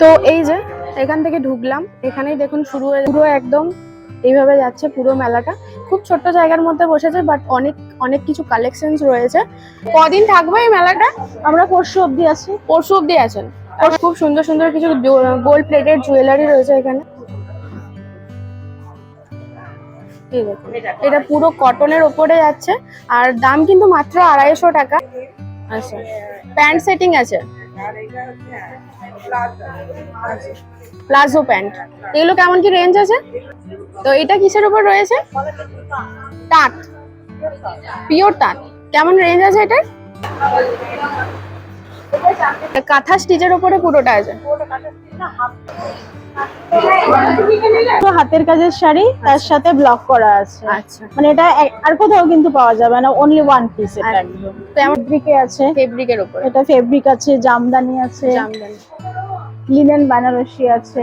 তো এই যে এখান থেকে ঢুকলাম। এখানেই দেখুন শুরু হয়ে পুরো একদম এইভাবে যাচ্ছে পুরো মেলাটা। খুব ছোট্ট জায়গার মধ্যে বসেছে বাট অনেক অনেক কিছু কালেকশনস রয়েছে। কদিন থাকবে এই মেলাটা? আমরা পরশু অব্দি আছি। পরশু অব্দি আছেন। খুব সুন্দর সুন্দর কিছু গোল্ড প্লেটেড জুয়েলারি রয়েছে এখানে। এটা পুরো কটনের ওপরে যাচ্ছে। আর দাম কিন্তু মাত্র আড়াইশো টাকা। আচ্ছা। প্যান্ট সেটিং আছে। Palazzo pant. এগুলো কেমন কি রেঞ্জ আছে? তো এটা কিসের উপর রয়েছে? তাঁত পিওর তাঁত কেমন রেঞ্জ আছে এটার? কাঁথা স্টিচের উপরে পুরোটা আছে। হাতের কাজের শাড়ি তার সাথে ব্লক করা আছে। আচ্ছা। মানে এটা আর কোথাও কিন্তু পাওয়া যাবে না অনলি ওয়ান পিস এটা আচ্ছা। একদম। ফেব্রিকে আছে। ফেব্রিকের উপর। এটা ফেব্রিক আছে জামদানি আছে। জামদানি। লিনেন বানারসি আছে।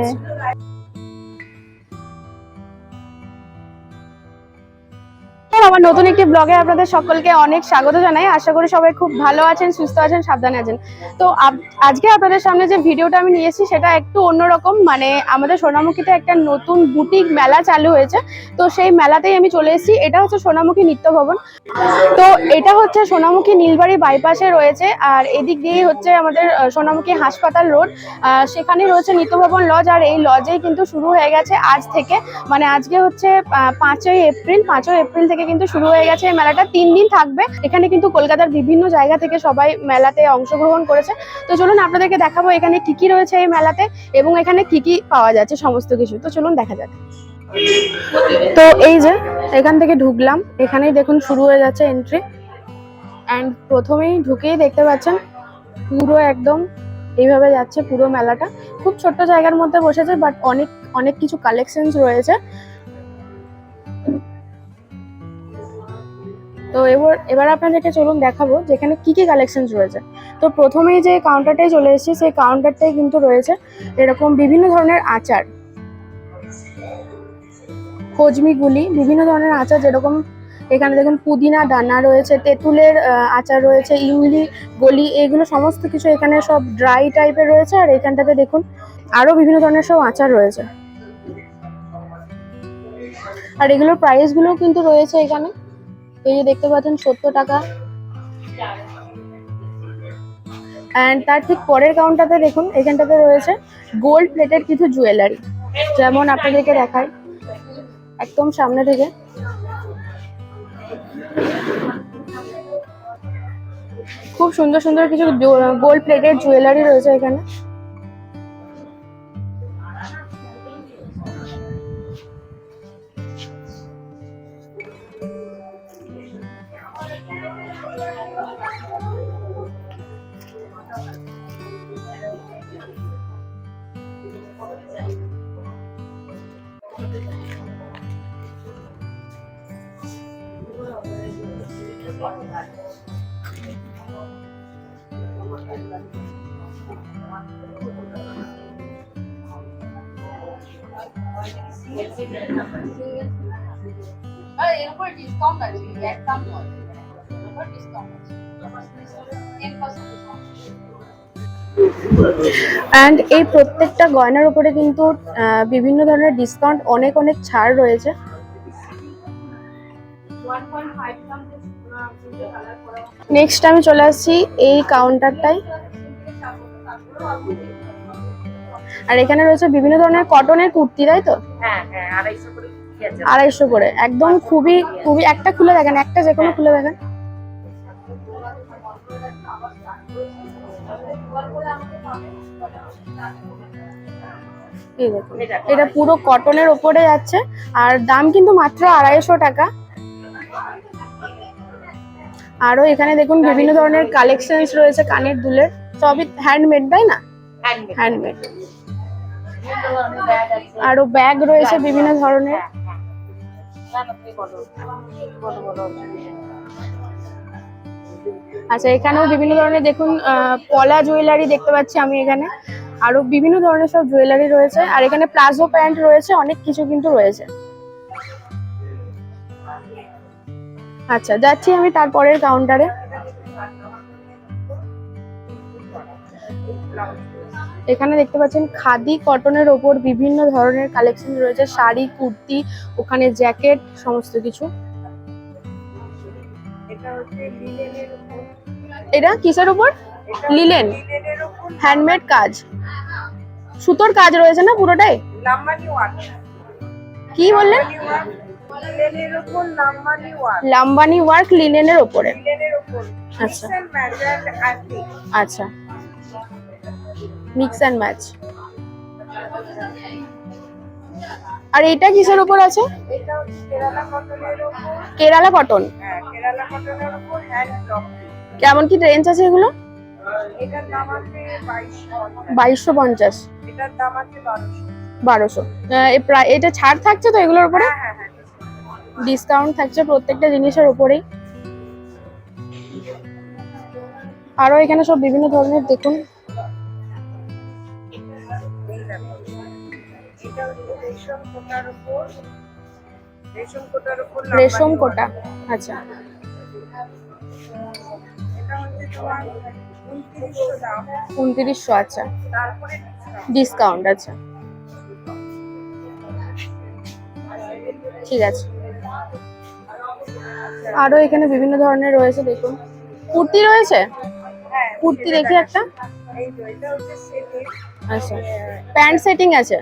আমার নতুন একটি ব্লগে আপনাদের সকলকে অনেক স্বাগত জানাই। আশা করি সবাই খুব ভালো আছেন, সুস্থ আছেন, সাবধানে আছেন। তো আজকে আপনাদের সামনে যে ভিডিওটা আমি নিয়েছি সেটা একটু অন্যরকম। মানে আমাদের সোনামুখীতে একটা নতুন বুটিক মেলা চালু হয়েছে। তো সেই মেলাতেই আমি চলে এসেছি। এটা হচ্ছে সোনামুখী নিত্য ভবন। তো এটা হচ্ছে সোনামুখী নীলবাড়ি বাইপাসে রয়েছে। আর এদিক দিয়েই হচ্ছে আমাদের সোনামুখী হাসপাতাল রোড। সেখানে রয়েছে নিত্যভবন লজ আর এই লজেই কিন্তু শুরু হয়ে গেছে আজ থেকে। মানে আজকে হচ্ছে পাঁচই এপ্রিল পাঁচই এপ্রিল থেকে কিন্তু শুরু হয়ে গেছে এই মেলাটা। তিন দিন থাকবে। এখানে কিন্তু কলকাতার বিভিন্ন জায়গা থেকে সবাই মেলাতে অংশগ্রহণ করেছে। তো চলুন আপনাদেরকে দেখাবো এখানে কি কি রয়েছে এই মেলাতে এবং এখানে কি কি পাওয়া যাচ্ছে সমস্ত কিছু। তো চলুন দেখা যাক। তো এই যে, এখান থেকে ঢুকলাম। এখানেই দেখুন শুরু হয়ে যাচ্ছে এন্ট্রি অ্যান্ড প্রথমেই ঢুকেই দেখতে পাচ্ছেন পুরো একদম এইভাবে যাচ্ছে পুরো মেলাটা। খুব ছোট্ট জায়গার মধ্যে বসেছে বাট অনেক অনেক কিছু কালেকশনস রয়েছে। তো এবার এবার আপনাদেরকে চলুন দেখাবো যে এখানে কি কি কালেকশনস রয়েছে। তো প্রথমেই যে কাউন্টারটায় চলে এসেছি, সেই কাউন্টারটাই কিন্তু রয়েছে এরকম বিভিন্ন ধরনের আচার। খোজমিগুলি বিভিন্ন ধরনের আচার যেরকম এখানে দেখুন পুদিনা, দানা রয়েছে, তেঁতুলের আচার রয়েছে ইমলি গলি, এগুলো সমস্ত কিছু এখানে সব ড্রাই টাইপের রয়েছে আর এখানটাতে দেখুন আরও বিভিন্ন ধরনের সব আচার রয়েছে। আর এগুলোর প্রাইসগুলো কিন্তু রয়েছে এখানে। এই যে দেখতে পাচ্ছেন সত্তর টাকা। অ্যান্ড তার ঠিক পরের কাউন্টারতে দেখুন, এখানটাতে রয়েছে গোল্ড প্লেটেড কিছু জুয়েলারি যেমন আপনাদেরকে দেখায় একদম সামনে থেকে। খুব সুন্দর সুন্দর কিছু গোল্ড প্লেটেড জুয়েলারি রয়েছে এখানে। আর এর উপর ডিসকাউন্ট আছে একদম নয় এর উপর ডিসকাউন্ট আছে টেন পার্সেন্ট ডিসকাউন্ট অ্যান্ড এই প্রত্যেকটা গয়নার উপরে কিন্তু বিভিন্ন ধরনের ডিসকাউন্ট অনেক অনেক ছাড় রয়েছে। নেক্সট আমি চলে আসছি এই কাউন্টারটাই আর এখানে রয়েছে বিভিন্ন ধরনের কটনের কুর্তি তাই তো? হ্যাঁ হ্যাঁ আড়াইশো করে আড়াইশো করে। একদম খুবই খুবই একটা খুলে দেখেন একটা যে কোনো খুলে দেখেন। এই দেখুন এটা পুরো কটনের ওপরে যাচ্ছে আর দাম কিন্তু মাত্র আড়াইশো টাকা। আরও এখানে দেখুন বিভিন্ন ধরনের কালেকশনস রয়েছে কানের দুলের। সবই হ্যান্ডমেড তাই না? হ্যান্ডমেড আরও ব্যাগ রয়েছে বিভিন্ন ধরনের। আচ্ছা এখানেও বিভিন্ন ধরনের দেখুন পলা জুয়েলারি দেখতে পাচ্ছি আমি এখানে। আরও বিভিন্ন ধরনের সব জুয়েলারি রয়েছে। আর এখানে প্লাজো প্যান্ট রয়েছে, অনেক কিছু কিন্তু রয়েছে। আচ্ছা যাচ্ছি আমি তারপরের কাউন্টারে এখানে দেখতে পাচ্ছেন, খাদি কটনের ওপর বিভিন্ন ধরনের কালেকশন রয়েছে। শাড়ি, কুর্তি, ওখানে জ্যাকেট সমস্ত কিছু। এটা হচ্ছে লিলেনের উপর। এটা কিসের উপর? লিলেন হ্যান্ডমেড কাজ। সুতোর কাজ রয়েছে না পুরোটাই? লাম্বানি ওয়ার্ক কি বললেন উপর লাম্বানি ওয়ার্ক লাম্বানি ওয়ার্ক লিনেনের উপর। আচ্ছা। আচ্ছা। মিক্স অ্যান্ড ম্যাচ আর এটা কিসের উপর আছে? কেরালা কটন। হ্যাঁ কেমন কি রেঞ্জ আছে এগুলো? বাইশশো পঞ্চাশ। বারোশো। বারোশো। এটা ছাড় থাকছে তো এগুলোর উপরে? হ্যাঁ হ্যাঁ হ্যাঁ ডিসকাউন্ট থাকছে প্রত্যেকটা জিনিসের উপরেই। আরও এখানে সব বিভিন্ন ধরনের দেখুন। এটা হচ্ছে রেশম কোটার উপর রেশম কোটার উপর রেশম কোটা আচ্ছা। এটা হচ্ছে তোমার উনত্রিশশো দাম। আচ্ছা। তারপরে ডিসকাউন্ট আচ্ছা। ঠিক আছে। আরও এখানে বিভিন্ন ধরনের রয়েছে দেখুন। কুর্তি রয়েছে? হ্যাঁ কুর্তি দেখি একটা। এই তো এটা হচ্ছে সেটের আচ্ছা। প্যান্ট সেটিং আছে?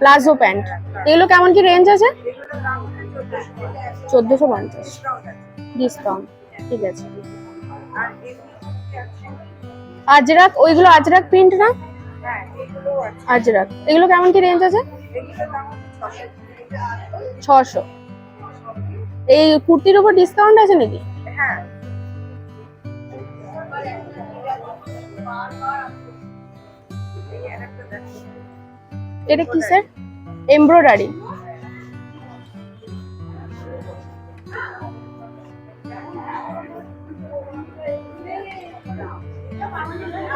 Palazzo pant. এগুলো কেমন কি রেঞ্জ আছে? চোদ্দশো পঞ্চাশ। ডিসকাউন্ট ঠিক আছে। আজরাক, ওইগুলো আজরাক প্রিন্ট না? আজরাক। এগুলো কেমন কি রেঞ্জ আছে? ছশো। এই কুর্তির উপর ডিসকাউন্ট আছে নাকি? এটা কিসের এমব্রয়ডারি।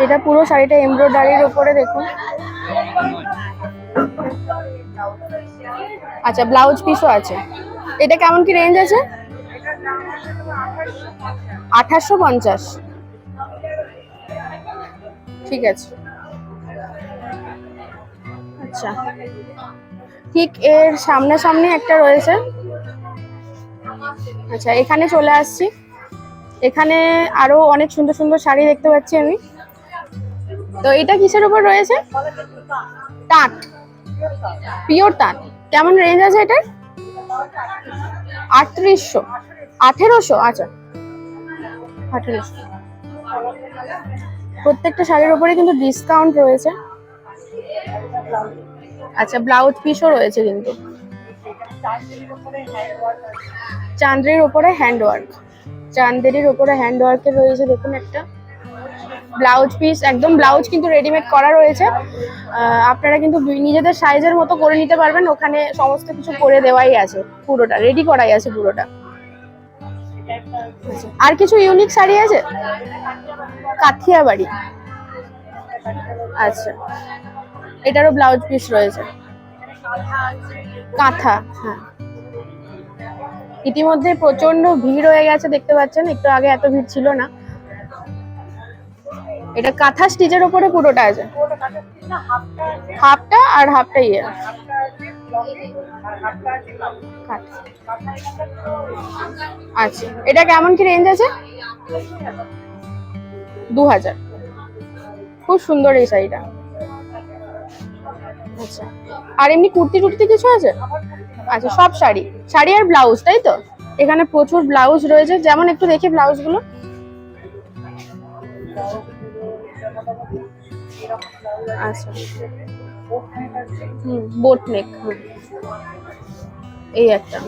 এটা পুরো শাড়িটা এমব্রয়ডারির উপরে, দেখুন। আচ্ছা ব্লাউজ পিসও আছে। এটা কেমন কি রেঞ্জ আছে? আঠাশশো পঞ্চাশ। ঠিক আছে। আচ্ছা। ঠিক এর সামনাসামনি একটা রয়েছে। আচ্ছা এখানে চলে আসছি। এখানে আরও অনেক সুন্দর সুন্দর শাড়ি দেখতে পাচ্ছি আমি। তো এটা কিসের উপর রয়েছে? তাঁত। পিওর তাঁত। কেমন রেঞ্জ আছে এটার? আটত্রিশশো। আঠেরোশো? আচ্ছা। আঠেরোশো। প্রত্যেকটা শাড়ির উপরে কিন্তু ডিসকাউন্ট রয়েছে। আচ্ছা ব্লাউজ পিসও রয়েছে কিন্তু। চান্দ্রির উপরে হ্যান্ড ওয়ার্ক চান্দেরির উপরে হ্যান্ড ওয়ার্কের রয়েছে, দেখুন একটা। ব্লাউজ পিস একদম ব্লাউজ কিন্তু রেডিমেড করা রয়েছে। আপনারা কিন্তু নিজেদের সাইজের মতো করে নিতে পারবেন। ওখানে সমস্ত কিছু করে দেওয়াই আছে, পুরোটা রেডি করাই আছে পুরোটা। আর কিছু ইউনিক শাড়ি আছে? কাথিয়া বাড়ি আচ্ছা। এটারও ব্লাউজ পিস রয়েছে। কাঁথা হ্যাঁ। ইতিমধ্যে প্রচণ্ড ভিড় হয়ে গেছে, দেখতে পাচ্ছেন? একটু আগে এত ভিড় ছিল না। এটা কাঁথা স্টিচের উপরে পুরোটা আছে। হাফটা আর হাফটা ইয়ে। আচ্ছা এটা কেমন কি রেঞ্জ আছে? দু হাজার খুব সুন্দর এই শাড়িটা। আচ্ছা। আর এমনি কুর্তি টুর্তি কিছু আছে? আচ্ছা সব শাড়ি। শাড়ি আর ব্লাউজ, তাই তো? এখানে প্রচুর ব্লাউজ রয়েছে। যেমন একটু দেখি ব্লাউজগুলো। আচ্ছা। হুম বোট নেক এই একটা।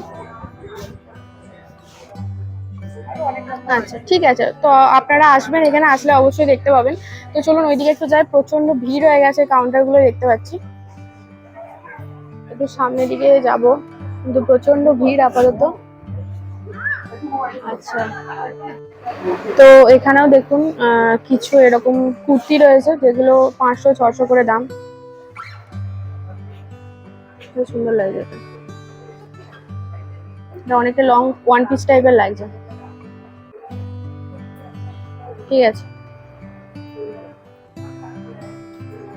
আচ্ছা ঠিক আছে। তো আপনারা আসবেন এখানে, আসলে অবশ্যই দেখতে পাবেন। তো চলুন, ওইদিকে একটু যাই। প্রচণ্ড ভিড় হয়ে গেছে কাউন্টারগুলো দেখতে পাচ্ছি। একটু সামনের দিকে যাব। কিন্তু প্রচণ্ড ভিড় আপাতত। আচ্ছা। তো এখানেও দেখুন কিছু এরকম কুর্তি রয়েছে, যেগুলো পাঁচশো ছশো করে দাম। সুন্দর লাগছে। অনেকটা লং ওয়ান পিস টাইপের লাগছে। ঠিক আছে।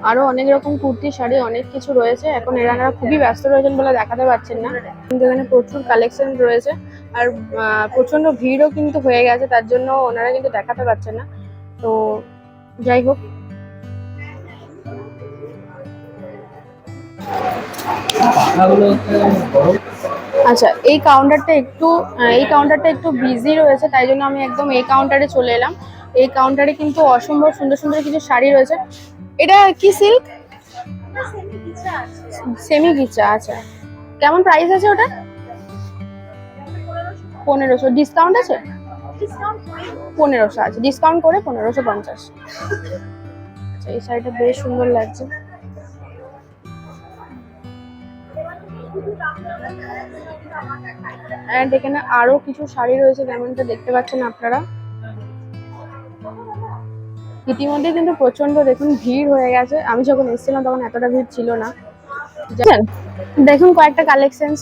আরও অনেক রকম কুর্তি, শাড়ি, অনেক কিছু রয়েছে। এখন এনারা খুবই ব্যস্ত রয়েছেন বলে দেখাতে পারছেন না। কিন্তু এখানে প্রচুর কালেকশন রয়েছে। আর প্রচণ্ড ভিড়ও কিন্তু হয়ে গেছে, তার জন্য ওনারা কিন্তু দেখাতে পারছেন না। তো যাই হোক। আচ্ছা এই কাউন্টারটা একটু এই কাউন্টারটা একটু বিজি রয়েছে, তাই জন্য আমি একদম এই কাউন্টারে চলে এলাম। এই কাউন্টারে কিন্তু অসম্ভব সুন্দর সুন্দর কিছু শাড়ি রয়েছে। এটা কি সিল্ক সেমি গিচা আচ্ছা। কেমন প্রাইস আছে ওটা? পনেরোশো। ডিসকাউন্ট আছে? পনেরোশো আছে ডিসকাউন্ট করে পনেরোশো পঞ্চাশ। আচ্ছা এই শাড়িটা বেশ সুন্দর লাগছে। অ্যান্ড এখানে আরও কিছু শাড়ি রয়েছে, যেমনটা দেখতে পাচ্ছেন আপনারা। ইতিমধ্যে কিন্তু প্রচণ্ড দেখুন ভিড় হয়ে গেছে। আমি যখন এসেছিলাম তখন এতটা ভিড় ছিল না। দেখুন কয়েকটা কালেকশনস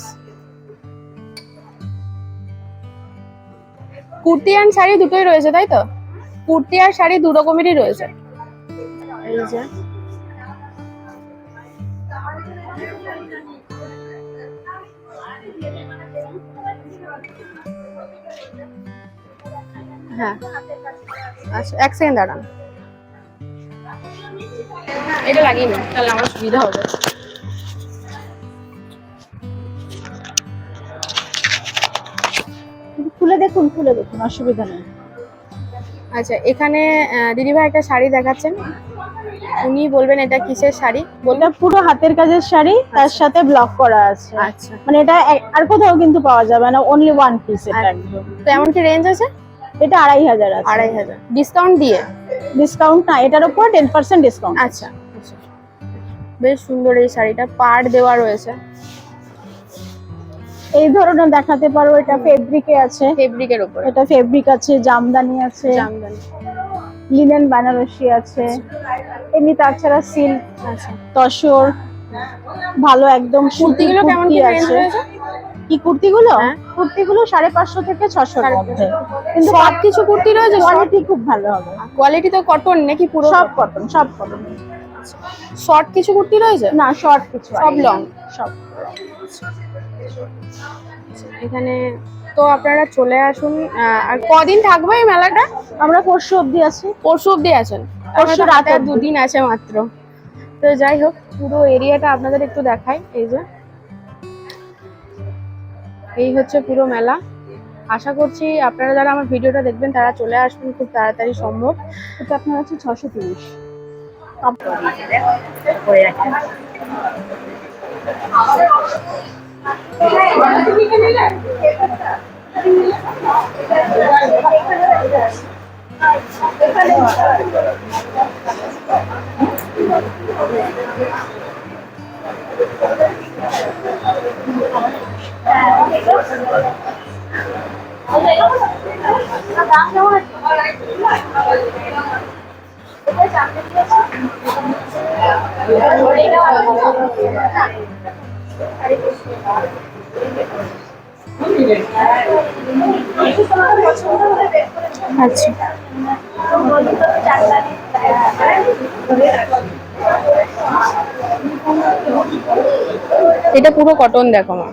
কুর্তি অ্যান্ড শাড়ি দুটোই রয়েছে, তাই তো? কুর্তি আর শাড়ি দু রকমেরই রয়েছে। হ্যাঁ। আচ্ছা এক সেকেন্ড দাঁড়ান। এটা লাগিয়ে নিন তাহলে আমার সুবিধা হবে। খুলে দেখুন খুলে দেখুন অসুবিধা নেই। আচ্ছা এখানে দিদিভাই একটা শাড়ি দেখাচ্ছেন। উনি বলবেন এটা কিসের শাড়ি? বলবেন পুরো হাতের কাজের শাড়ি তার সাথে ব্লক করা আছে। আচ্ছা। মানে এটা আর কোথাও কিন্তু পাওয়া যাবে না অনলি ওয়ান পিস এটা আচ্ছা। একদম। তো এমন কি রেঞ্জ আছে? এটা আড়াই হাজার আছে। আড়াই হাজার। ডিসকাউন্ট দিয়ে। ডিসকাউন্ট না এটার উপর টেন পার্সেন্ট ডিসকাউন্ট আচ্ছা। বেশ সুন্দর এই শাড়িটা পাড় দেওয়া রয়েছে। এই ধরনের দেখাতে পারো এটা ফেব্রিকে আছে। ফেব্রিকের উপরে। এটা ফেব্রিক আছে জামদানি আছে। জামদানি। লিনেন বেনারসি আছে। এমনি তাছাড়া সিল্ক আচ্ছা। তসর ভালো একদম সুতি কুর্তিগুলো কেমন কি আছে। কি কুর্তিগুলো? হ্যাঁ। কুর্তিগুলো সাড়ে পাঁচশো থেকে ছশোর মধ্যে। কিন্তু সব কিছু কুর্তি রয়েছে কোয়ালিটি খুব ভালো হবে। কোয়ালিটি তো কটন নাকি পুরো? সব কটন সব কটন শর্ট কিছু কুর্তি রয়েছে? না শর্ট কিছু সব লং সব। এখানে তো আপনারা চলে আসুন আর কদিন থাকবে এই মেলাটা? আমরা পরশু অবধি আছি। পরশু অবধি আছেন? পরশু রাতে দুদিন আছে মাত্র। তো যাই হোক পুরো এরিয়াটা আপনাদের একটু দেখাই এই যে। এই হচ্ছে পুরো মেলা। আশা করছি আপনারা যারা আমার ভিডিওটা দেখবেন, তারা চলে আসবেন খুব তাড়াতাড়ি সম্ভব। এটা আপনার হচ্ছে ছশো তিরিশ। আচ্ছা। এটা পুরো কটন দেখো মা।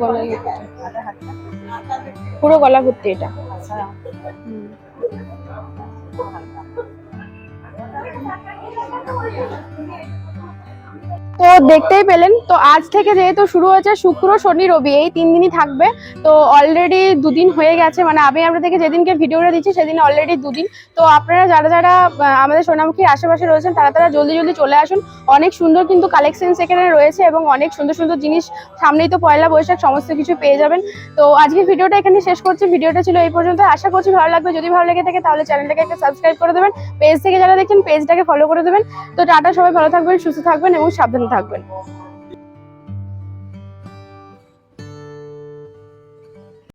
গলায় ভর্তি। পুরো গলা ভর্তি এটা হুম। তো দেখতেই পেলেন, তো আজ থেকে যেহেতু শুরু হয়েছে শুক্র, শনি, রবি, এই তিন দিনই থাকবে, তো অলরেডি দুদিন হয়ে গেছে মানে আমি আপনাদেরকে যেদিনকে ভিডিওটা দিচ্ছি সেদিন অলরেডি দুদিন, তো আপনারা যারা যারা আমাদের সোনামুখীর আশেপাশে রয়েছেন, তারা তারা জলদি জলদি চলে আসুন, অনেক সুন্দর কিন্তু কালেকশন এখানে রয়েছে এবং অনেক সুন্দর সুন্দর জিনিস, সামনেই তো পয়লা বৈশাখ, সমস্ত কিছু পেয়ে যাবেন, তো আজকে ভিডিওটা এখানে শেষ করছি, ভিডিওটা ছিল এই পর্যন্ত, আশা করছি ভালো লাগবে, যদি ভালো লেগে থাকে তাহলে চ্যানেলটাকে একটা সাবস্ক্রাইব করে দেবেন পেজ থেকে যারা দেখছেন পেজটাকে ফলো করে দেবেন, তো টাটা, সবাই ভালো থাকবেন, সুস্থ থাকবেন এবং সাবধানে থাকবেন।